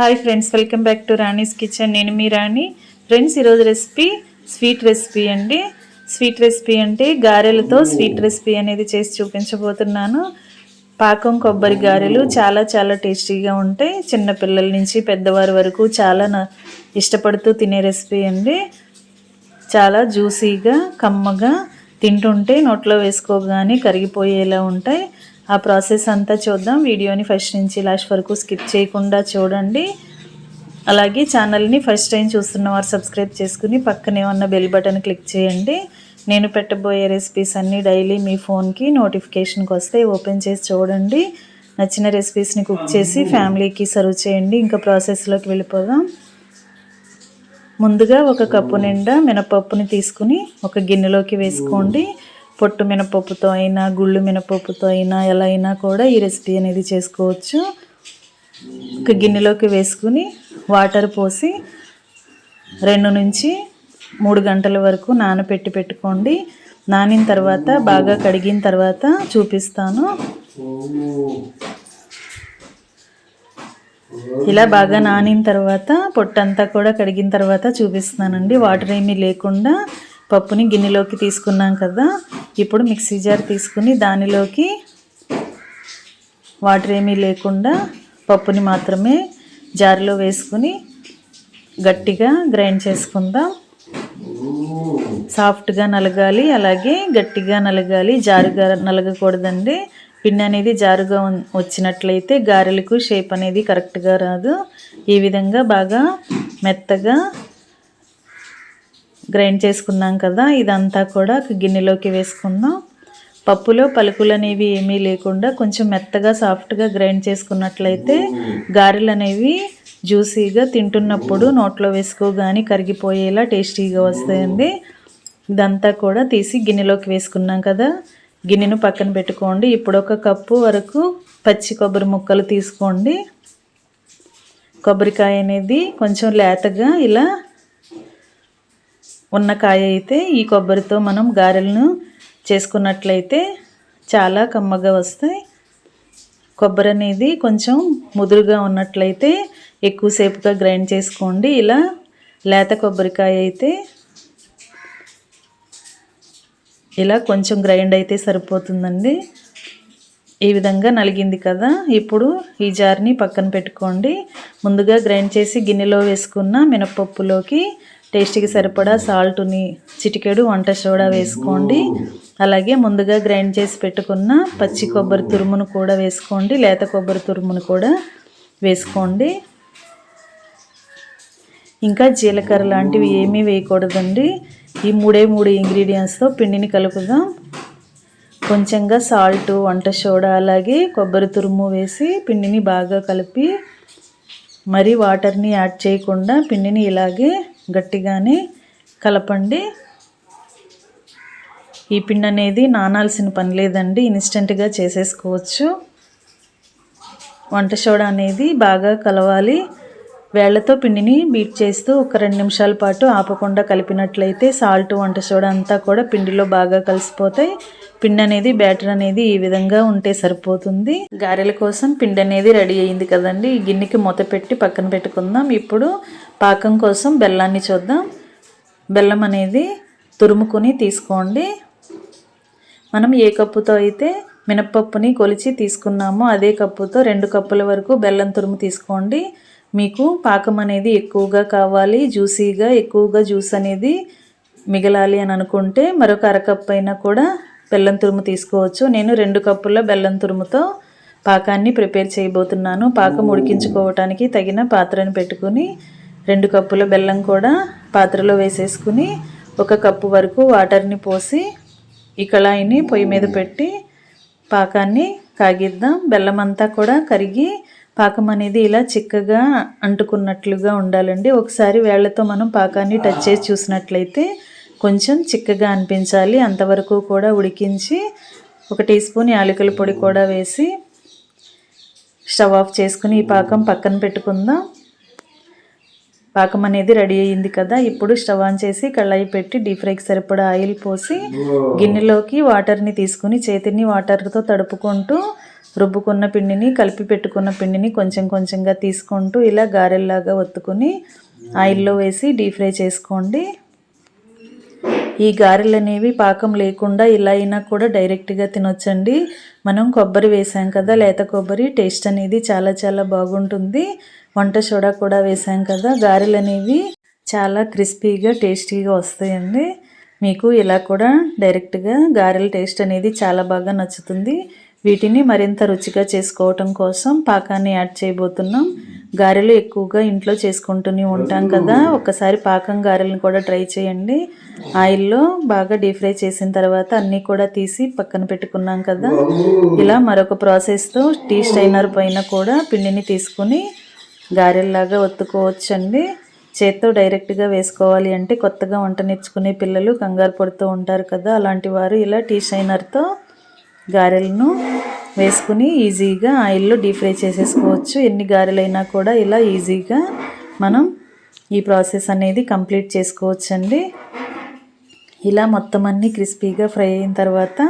Hi friends welcome back to Rani's kitchen. నేను మీ Rani. Friends ఈరోజు రెసిపీ స్వీట్ రెసిపీ అండి. స్వీట్ రెసిపీ అంటే గారెలతో స్వీట్ రెసిపీ అనేది చేసి చూపించబోతున్నాను. పాకం కొబ్బరి గారెలు చాలా చాలా టేస్టీగా ఉంటాయి. చిన్న పిల్లల నుంచి పెద్దవారి వరకు చాలా నా- ఇష్టపడుతూ తినే రెసిపీ అండి. చాలా జ్యూసీగా కమ్మగా తింటుంటే నోట్లో వేసుకోగానే కరిగిపోయేలా ఉంటాయి. ఆ ప్రాసెస్ అంతా చూద్దాం. వీడియోని ఫస్ట్ నుంచి లాస్ట్ వరకు స్కిప్ చేయకుండా చూడండి. అలాగే ఛానల్ని ఫస్ట్ టైం చూస్తున్న వారు సబ్స్క్రైబ్ చేసుకుని పక్కనే ఉన్న బెల్ బటన్ క్లిక్ చేయండి. నేను పెట్టబోయే రెసిపీస్ అన్నీ డైలీ మీ ఫోన్కి నోటిఫికేషన్కి వస్తే ఓపెన్ చేసి చూడండి. నచ్చిన రెసిపీస్ని కుక్ చేసి ఫ్యామిలీకి సర్వ్ చేయండి. ఇంకా ప్రాసెస్లోకి వెళ్ళిపోదాం. ముందుగా ఒక కప్పు నిండా మినపప్పుని తీసుకుని ఒక గిన్నెలోకి వేసుకోండి. పొట్టు మినపప్పుతో అయినా గుళ్ళు మినపప్పుతో అయినా ఎలా అయినా కూడా ఈ రెసిపీ అనేది చేసుకోవచ్చు. ఒక గిన్నెలోకి వేసుకుని వాటర్ పోసి రెండు నుంచి మూడు గంటల వరకు నానబెట్టి పెట్టుకోండి. నానిన తర్వాత బాగా కడిగిన తర్వాత చూపిస్తాను. ఇలా బాగా నానిన తర్వాత పొట్టంతా కూడా కడిగిన తర్వాత చూపిస్తున్నానండి. వాటర్ ఏమీ లేకుండా పప్పుని గిన్నెలోకి తీసుకున్నాం కదా ఇప్పుడు మిక్సీ జార్ తీసుకుని దానిలోకి వాటర్ ఏమీ లేకుండా పప్పుని మాత్రమే జార్లో వేసుకుని గట్టిగా గ్రైండ్ చేసుకుందాం. సాఫ్ట్గా నలగాలి అలాగే గట్టిగా నలగాలి జారుగా నలగకూడదండి. పిండి అనేది జారుగా వచ్చినట్లయితే గారెలకు షేప్ అనేది కరెక్ట్గా రాదు. ఈ విధంగా బాగా మెత్తగా గ్రైండ్ చేసుకున్నాం కదా ఇదంతా కూడా గిన్నెలోకి వేసుకుందాం. పప్పులో పలుకులు అనేవి ఏమీ లేకుండా కొంచెం మెత్తగా సాఫ్ట్గా గ్రైండ్ చేసుకున్నట్లయితే గారెలు అనేవి జ్యూసీగా తింటున్నప్పుడు నోట్లో వేసుకోగానే కరిగిపోయేలా టేస్టీగా వస్తాయండి. ఇదంతా కూడా తీసి గిన్నెలోకి వేసుకున్నాం కదా గిన్నెను పక్కన పెట్టుకోండి. ఇప్పుడు ఒక కప్పు వరకు పచ్చి కొబ్బరి ముక్కలు తీసుకోండి. కొబ్బరికాయ అనేది కొంచెం లేతగా ఇలా ఉన్న కాయ అయితే ఈ కొబ్బరితో మనం గారెలను చేసుకున్నట్లయితే చాలా కమ్మగా వస్తాయి. కొబ్బరి అనేది కొంచెం ముదురుగా ఉన్నట్లయితే ఎక్కువసేపుగా గ్రైండ్ చేసుకోండి. ఇలా లేత కొబ్బరికాయ అయితే ఇలా కొంచెం గ్రైండ్ అయితే సరిపోతుందండి. ఈ విధంగా నలిగింది కదా? ఇప్పుడు ఈ జార్ని పక్కన పెట్టుకోండి. ముందుగా గ్రైండ్ చేసి గిన్నెలో వేసుకున్న మినపప్పులోకి టేస్ట్కి సరిపడా సాల్ట్ని చిటికెడు వంట సోడా వేసుకోండి. అలాగే ముందుగా గ్రైండ్ చేసి పెట్టుకున్న పచ్చి కొబ్బరి తురుమును కూడా వేసుకోండి. లేత కొబ్బరి తురుమును కూడా వేసుకోండి. ఇంకా జీలకర్ర లాంటివి ఏమీ వేయకూడదండి. ఈ మూడే మూడు ఇంగ్రీడియంట్స్తో పిండిని కలుపుదాం. కొంచెంగా సాల్ట్ వంట సోడా అలాగే కొబ్బరి తురుము వేసి పిండిని బాగా కలిపి మరి వాటర్ని యాడ్ చేయకుండా పిండిని ఇలాగే గట్టిగానే కలపండి. ఈ పిండి అనేది నానాల్సిన పని లేదండి ఇన్స్టెంట్గా చేసేసుకోవచ్చు. వంట సోడా అనేది బాగా కలవాలి. వేళ్ళతో పిండిని బీట్ చేస్తూ ఒక రెండు నిమిషాల పాటు ఆపకుండా కలిపినట్లయితే సాల్ట్ వంట సోడా అంతా కూడా పిండిలో బాగా కలిసిపోతాయి. పిండి అనేది బ్యాటర్ అనేది ఈ విధంగా ఉంటే సరిపోతుంది. గారెల కోసం పిండి అనేది రెడీ అయింది కదండి. ఈ గిన్నెకి మూత పెట్టి పక్కన పెట్టుకుందాం. ఇప్పుడు పాకం కోసం బెల్లాన్ని చూద్దాం. బెల్లం అనేది తురుముకొని తీసుకోండి. మనం ఏ కప్పుతో అయితే మినప్పప్పుని కొలిచి తీసుకున్నామో అదే కప్పుతో రెండు కప్పుల వరకు బెల్లం తురుము తీసుకోండి. మీకు పాకం అనేది ఎక్కువగా కావాలి జ్యూసీగా ఎక్కువగా జ్యూస్ అనేది మిగలాలి అని అనుకుంటే మరొక అరకప్పు అయినా కూడా బెల్లం తురుము తీసుకోవచ్చు. నేను రెండు కప్పుల బెల్లం తురుముతో పాకాన్ని ప్రిపేర్ చేయబోతున్నాను. పాకం ఉడికించుకోవటానికి తగిన పాత్రను పెట్టుకుని రెండు కప్పుల బెల్లం కూడా పాత్రలో వేసేసుకుని ఒక కప్పు వరకు వాటర్ని పోసి ఈ కళాయిని పొయ్యి మీద పెట్టి పాకాన్ని కాగిద్దాం. బెల్లం అంతా కూడా కరిగి పాకం అనేది ఇలా చిక్కగా అంటుకున్నట్లుగా ఉండాలండి. ఒకసారి వేళ్ళతో మనం పాకాన్ని టచ్ చేసి చూసినట్లయితే కొంచెం చిక్కగా అనిపించాలి. అంతవరకు కూడా ఉడికించి ఒక టీ స్పూన్ యాలకుల పొడి కూడా వేసి స్టవ్ ఆఫ్ చేసుకుని ఈ పాకం పక్కన పెట్టుకుందాం. పాకం అనేది రెడీ అయ్యింది కదా. ఇప్పుడు స్టవ్ ఆన్ చేసి కళాయి పెట్టి డీప్ ఫ్రైకి సరిపడా ఆయిల్ పోసి గిన్నెలోకి వాటర్ని తీసుకుని చేతిని వాటర్తో తడుపుకుంటూ రుబ్బుకున్న పిండిని కలిపి పెట్టుకున్న పిండిని కొంచెం కొంచెంగా తీసుకుంటూ ఇలా గారెల్లాగా ఒత్తుకుని ఆయిల్లో వేసి డీప్ ఫ్రై చేసుకోండి. ఈ గారెలు అనేవి పాకం లేకుండా ఇలా అయినా కూడా డైరెక్ట్గా తినొచ్చండి. మనం కొబ్బరి వేసాం కదా లేత కొబ్బరి టేస్ట్ అనేది చాలా చాలా బాగుంటుంది. వంట సోడా కూడా వేసాం కదా గారెలు అనేవి చాలా క్రిస్పీగా టేస్టీగా వస్తాయండి. మీకు ఇలా కూడా డైరెక్ట్గా గారెల టేస్ట్ అనేది చాలా బాగా నచ్చుతుంది. వీటిని మరింత రుచిగా చేసుకోవటం కోసం పాకాన్ని యాడ్ చేయబోతున్నాం. గారెలు ఎక్కువగా ఇంట్లో చేసుకుంటూనే ఉంటాం కదా. ఒక్కసారి పాకం గారెలను కూడా ట్రై చేయండి. ఆయిల్లో బాగా డీప్ ఫ్రై చేసిన తర్వాత అన్నీ కూడా తీసి పక్కన పెట్టుకున్నాం కదా. ఇలా మరొక ప్రాసెస్తో టీ స్టైనర్ పైన కూడా పిండిని తీసుకుని గారెల్లాగా ఒత్తుకోవచ్చండి. చేత్తో డైరెక్ట్గా వేసుకోవాలి అంటే కొత్తగా వంట నేర్చుకునే పిల్లలు కంగారు పడుతూ ఉంటారు కదా. అలాంటి వారు ఇలా టీ షైనర్తో గారెలను వేసుకుని ఈజీగా ఆయిల్లో డీప్ ఫ్రై చేసేసుకోవచ్చు. ఎన్ని గారెలైనా కూడా ఇలా ఈజీగా మనం ఈ ప్రాసెస్ అనేది కంప్లీట్ చేసుకోవచ్చండి. ఇలా మొత్తం అన్నీ క్రిస్పీగా ఫ్రై అయిన తర్వాత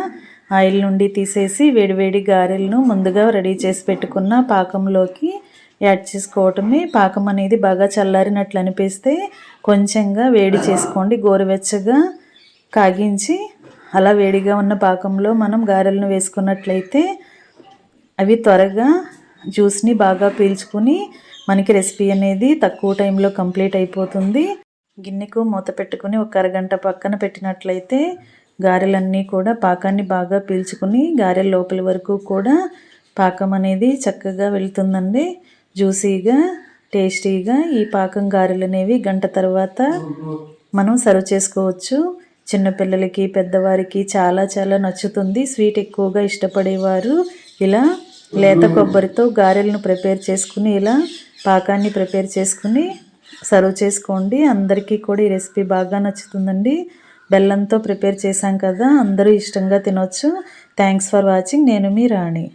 ఆయిల్ నుండి తీసేసి వేడివేడి గారెలను ముందుగా రెడీ చేసి పెట్టుకున్న పాకంలోకి యాడ్ చేసుకోవటమే. పాకం అనేది బాగా చల్లారినట్లు అనిపిస్తే కొంచెంగా వేడి చేసుకోండి. గోరువెచ్చగా కాగించి అలా వేడిగా ఉన్న పాకంలో మనం గారెలను వేసుకున్నట్లయితే అవి త్వరగా జ్యూస్ని బాగా పీల్చుకుని మనకి రెసిపీ అనేది తక్కువ టైంలో కంప్లీట్ అయిపోతుంది. గిన్నెకు మూత పెట్టుకుని ఒక అరగంట పక్కన పెట్టినట్లయితే గారెలన్నీ కూడా పాకాన్ని బాగా పీల్చుకుని గారెల లోపల వరకు కూడా పాకం అనేది చక్కగా వెళ్తుందండి. జ్యూసీగా టేస్టీగా ఈ పాకం గారెలు అనేవి గంట తర్వాత మనం సర్వ్ చేసుకోవచ్చు. చిన్నపిల్లలకి పెద్దవారికి చాలా చాలా నచ్చుతుంది. స్వీట్ ఎక్కువగా ఇష్టపడేవారు ఇలా లేత కొబ్బరితో గారెలను ప్రిపేర్ చేసుకుని ఇలా పాకాన్ని ప్రిపేర్ చేసుకుని సర్వ్ చేసుకోండి. అందరికీ కూడా ఈ రెసిపీ బాగా నచ్చుతుందండి. బెల్లంతో ప్రిపేర్ చేశాం కదా అందరూ ఇష్టంగా తినొచ్చు. Thanks for watching. నేను మీ రాణి.